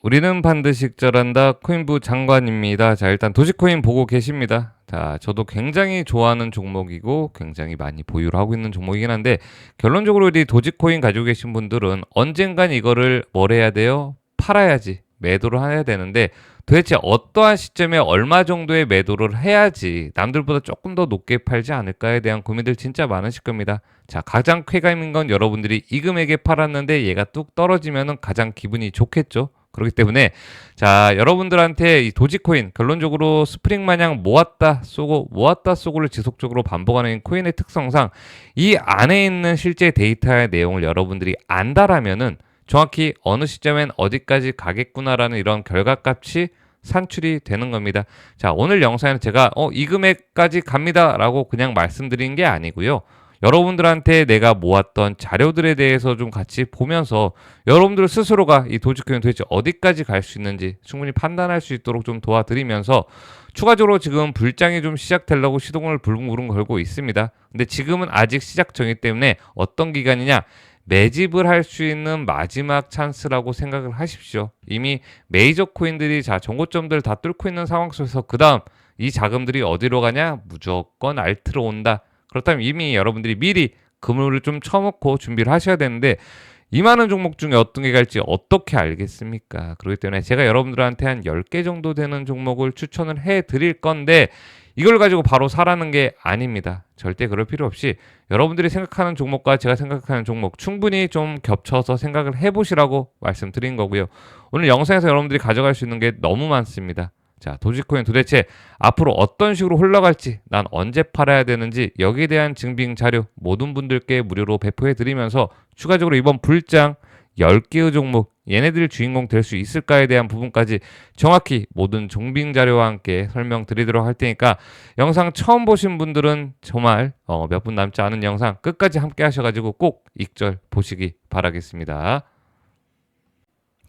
우리는 반드시 익절한다. 코인부 장관입니다. 자, 일단 도지코인 보고 계십니다. 자, 저도 굉장히 좋아하는 종목이고 굉장히 많이 보유를 하고 있는 종목이긴 한데 결론적으로 이 도지코인 가지고 계신 분들은 언젠간 이거를 뭘 해야 돼요? 팔아야지. 매도를 해야 되는데 도대체 어떠한 시점에 얼마 정도의 매도를 해야지 남들보다 조금 더 높게 팔지 않을까에 대한 고민들 진짜 많으실 겁니다. 자, 가장 쾌감인 건 여러분들이 이 금액에 팔았는데 얘가 뚝 떨어지면은 가장 기분이 좋겠죠. 그렇기 때문에 자 여러분들한테 이 도지코인 결론적으로 스프링 마냥 모았다 쏘고 모았다 쏘고를 지속적으로 반복하는 코인의 특성상 이 안에 있는 실제 데이터의 내용을 여러분들이 안다라면은 정확히 어느 시점엔 어디까지 가겠구나라는 이런 결과값이 산출이 되는 겁니다. 자 오늘 영상에는 제가 어 이 금액까지 갑니다라고 그냥 말씀드린 게 아니고요. 여러분들한테 내가 모았던 자료들에 대해서 좀 같이 보면서 여러분들 스스로가 이 도지코인 도대체 어디까지 갈 수 있는지 충분히 판단할 수 있도록 좀 도와드리면서 추가적으로 지금 불장이 좀 시작되려고 시동을 불뭉불응 걸고 있습니다. 근데 지금은 아직 시작 전이기 때문에 어떤 기간이냐 매집을 할 수 있는 마지막 찬스라고 생각을 하십시오. 이미 메이저 코인들이 자 정고점들 다 뚫고 있는 상황 속에서 그 다음 이 자금들이 어디로 가냐 무조건 알트로 온다. 그렇다면 이미 여러분들이 미리 그물을 좀 쳐놓고 준비를 하셔야 되는데 이 많은 종목 중에 어떤 게 갈지 어떻게 알겠습니까? 그렇기 때문에 제가 여러분들한테 한 10개 정도 되는 종목을 추천을 해 드릴 건데 이걸 가지고 바로 사라는 게 아닙니다. 절대 그럴 필요 없이 여러분들이 생각하는 종목과 제가 생각하는 종목 충분히 좀 겹쳐서 생각을 해보시라고 말씀드린 거고요. 오늘 영상에서 여러분들이 가져갈 수 있는 게 너무 많습니다. 자, 도지코인 도대체 앞으로 어떤 식으로 흘러갈지, 난 언제 팔아야 되는지 여기에 대한 증빙 자료 모든 분들께 무료로 배포해 드리면서 추가적으로 이번 불장 10개의 종목 얘네들 주인공 될 수 있을까에 대한 부분까지 정확히 모든 종빙 자료와 함께 설명드리도록 할 테니까 영상 처음 보신 분들은 정말 어, 몇 분 남지 않은 영상 끝까지 함께 하셔가지고 꼭 익절 보시기 바라겠습니다.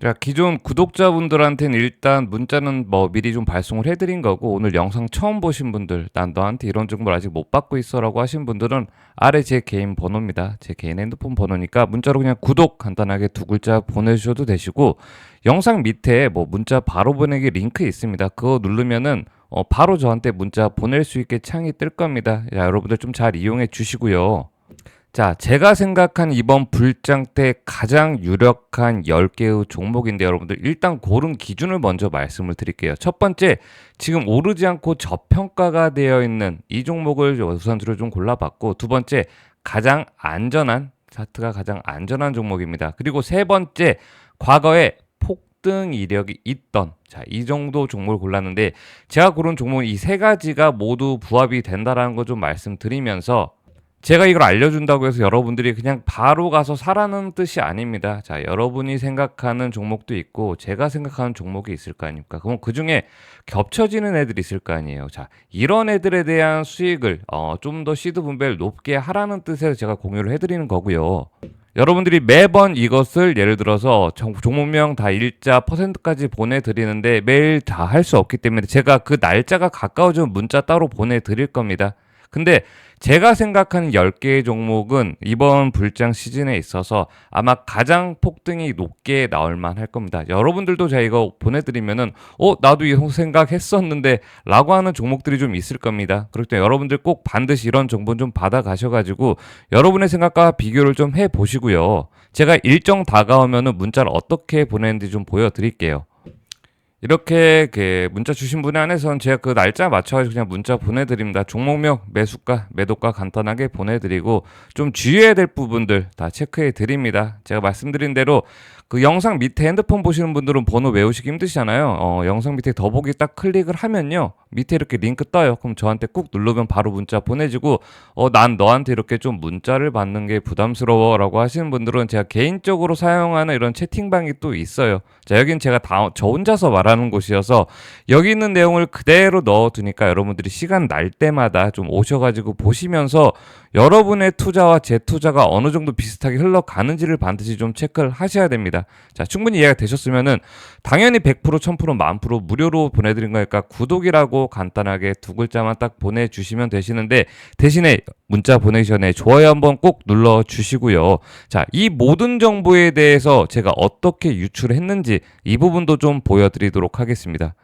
자, 기존 구독자분들한테는 일단 문자는 뭐 미리 좀 발송을 해드린 거고 오늘 영상 처음 보신 분들 난 너한테 이런 정보를 아직 못 받고 있어 라고 하신 분들은 아래 제 개인 번호입니다. 제 개인 핸드폰 번호니까 문자로 그냥 구독 간단하게 두 글자 보내주셔도 되시고 영상 밑에 뭐 문자 바로 보내기 링크 있습니다. 그거 누르면은 어, 바로 저한테 문자 보낼 수 있게 창이 뜰 겁니다. 자, 여러분들 좀 잘 이용해 주시고요. 자, 제가 생각한 이번 불장 때 가장 유력한 10개의 종목인데 여러분들 일단 고른 기준을 먼저 말씀을 드릴게요. 첫 번째, 지금 오르지 않고 저평가가 되어 있는 이 종목을 우선적으로 좀 골라봤고 두 번째, 가장 안전한 차트가 가장 안전한 종목입니다. 그리고 세 번째, 과거에 폭등 이력이 있던 자, 이 정도 종목을 골랐는데 제가 고른 종목 이 세 가지가 모두 부합이 된다라는 거 좀 말씀드리면서 제가 이걸 알려준다고 해서 여러분들이 그냥 바로 가서 사라는 뜻이 아닙니다. 자, 여러분이 생각하는 종목도 있고 제가 생각하는 종목이 있을 거 아닙니까? 그럼 그 중에 겹쳐지는 애들이 있을 거 아니에요. 자, 이런 애들에 대한 수익을 어, 좀 더 시드 분배를 높게 하라는 뜻에서 제가 공유를 해드리는 거고요. 여러분들이 매번 이것을 예를 들어서 종- 종목명 다 일자 퍼센트까지 보내드리는데 매일 다 할 수 없기 때문에 제가 그 날짜가 가까워지면 문자 따로 보내드릴 겁니다. 근데 제가 생각하는 10개의 종목은 이번 불장 시즌에 있어서 아마 가장 폭등이 높게 나올 만할 겁니다. 여러분들도 제가 이거 보내드리면은 어 나도 이 생각했었는데 라고 하는 종목들이 좀 있을 겁니다. 그렇기 때문에 여러분들 꼭 반드시 이런 정보 좀 받아 가셔가지고 여러분의 생각과 비교를 좀 해 보시고요. 제가 일정 다가오면은 문자를 어떻게 보내는지 좀 보여드릴게요. 이렇게 그 문자 주신 분에 한해서는 제가 그 날짜 맞춰가지고 그냥 문자 보내드립니다. 종목명, 매수가, 매도가 간단하게 보내드리고 좀 주의해야 될 부분들 다 체크해 드립니다. 제가 말씀드린 대로 그 영상 밑에 핸드폰 보시는 분들은 번호 외우시기 힘드시잖아요. 어, 영상 밑에 더보기 딱 클릭을 하면요. 밑에 이렇게 링크 떠요. 그럼 저한테 꾹 누르면 바로 문자 보내주고 어, 난 너한테 이렇게 좀 문자를 받는 게 부담스러워 라고 하시는 분들은 제가 개인적으로 사용하는 이런 채팅방이 또 있어요. 자, 여긴 제가 다, 저 혼자서 말하는 곳이어서 여기 있는 내용을 그대로 넣어 두니까 여러분들이 시간 날 때마다 좀 오셔 가지고 보시면서 여러분의 투자와 제 투자가 어느 정도 비슷하게 흘러가는지를 반드시 좀 체크를 하셔야 됩니다. 자, 충분히 이해가 되셨으면은 당연히 100% 1000% 만프로 무료로 보내 드린 거니까 구독이라고 간단하게 두 글자만 딱 보내주시면 되시는데 대신에 문자 보내기 전에 좋아요 한번 꼭 눌러주시고요. 자, 이 모든 정보에 대해서 제가 어떻게 유출했는지 이 부분도 좀 보여드리도록 하겠습니다.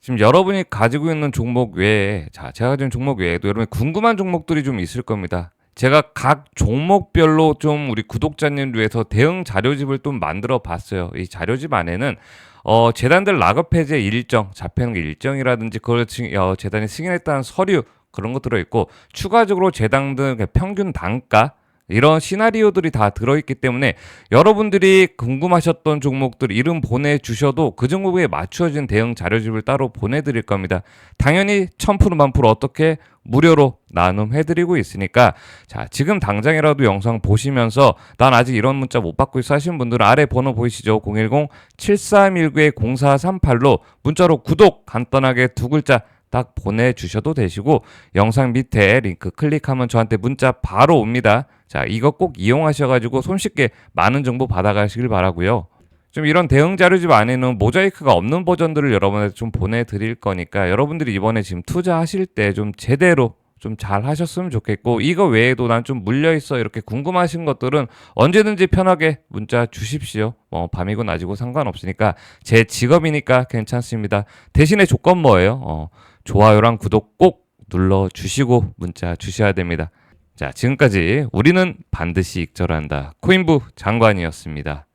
지금 여러분이 가지고 있는 종목 외에 자 제가 가진 종목 외에도 여러분 궁금한 종목들이 좀 있을 겁니다. 제가 각 종목별로 좀 우리 구독자님 위해서 대응 자료집을 좀 만들어 봤어요. 이 자료집 안에는 어 재단들 락업 해제 일정, 잡히는 게 일정이라든지 그걸 증- 어, 재단이 승인했다는 서류 그런 거 들어 있고 추가적으로 재단 등 평균 단가 이런 시나리오들이 다 들어있기 때문에 여러분들이 궁금하셨던 종목들 이름 보내주셔도 그 종목에 맞추어진 대응 자료집을 따로 보내드릴 겁니다. 당연히 1000% 만프로 어떻게 무료로 나눔해드리고 있으니까 자 지금 당장이라도 영상 보시면서 난 아직 이런 문자 못 받고 있어 하시는 분들은 아래 번호 보이시죠? 010-7319-0438로 문자로 구독 간단하게 두 글자 딱 보내주셔도 되시고 영상 밑에 링크 클릭하면 저한테 문자 바로 옵니다. 자, 이거 꼭 이용하셔가지고 손쉽게 많은 정보 받아가시길 바라고요. 좀 이런 대응 자료집 안에는 모자이크가 없는 버전들을 여러분한테 좀 보내드릴 거니까 여러분들이 이번에 지금 투자하실 때 좀 제대로 좀 잘 하셨으면 좋겠고 이거 외에도 난 좀 물려 있어 이렇게 궁금하신 것들은 언제든지 편하게 문자 주십시오. 뭐 밤이고 낮이고 상관없으니까 제 직업이니까 괜찮습니다. 대신에 조건 뭐예요? 어, 좋아요랑 구독 꼭 눌러 주시고 문자 주셔야 됩니다. 자, 지금까지 우리는 반드시 익절한다. 코인부 장관이었습니다.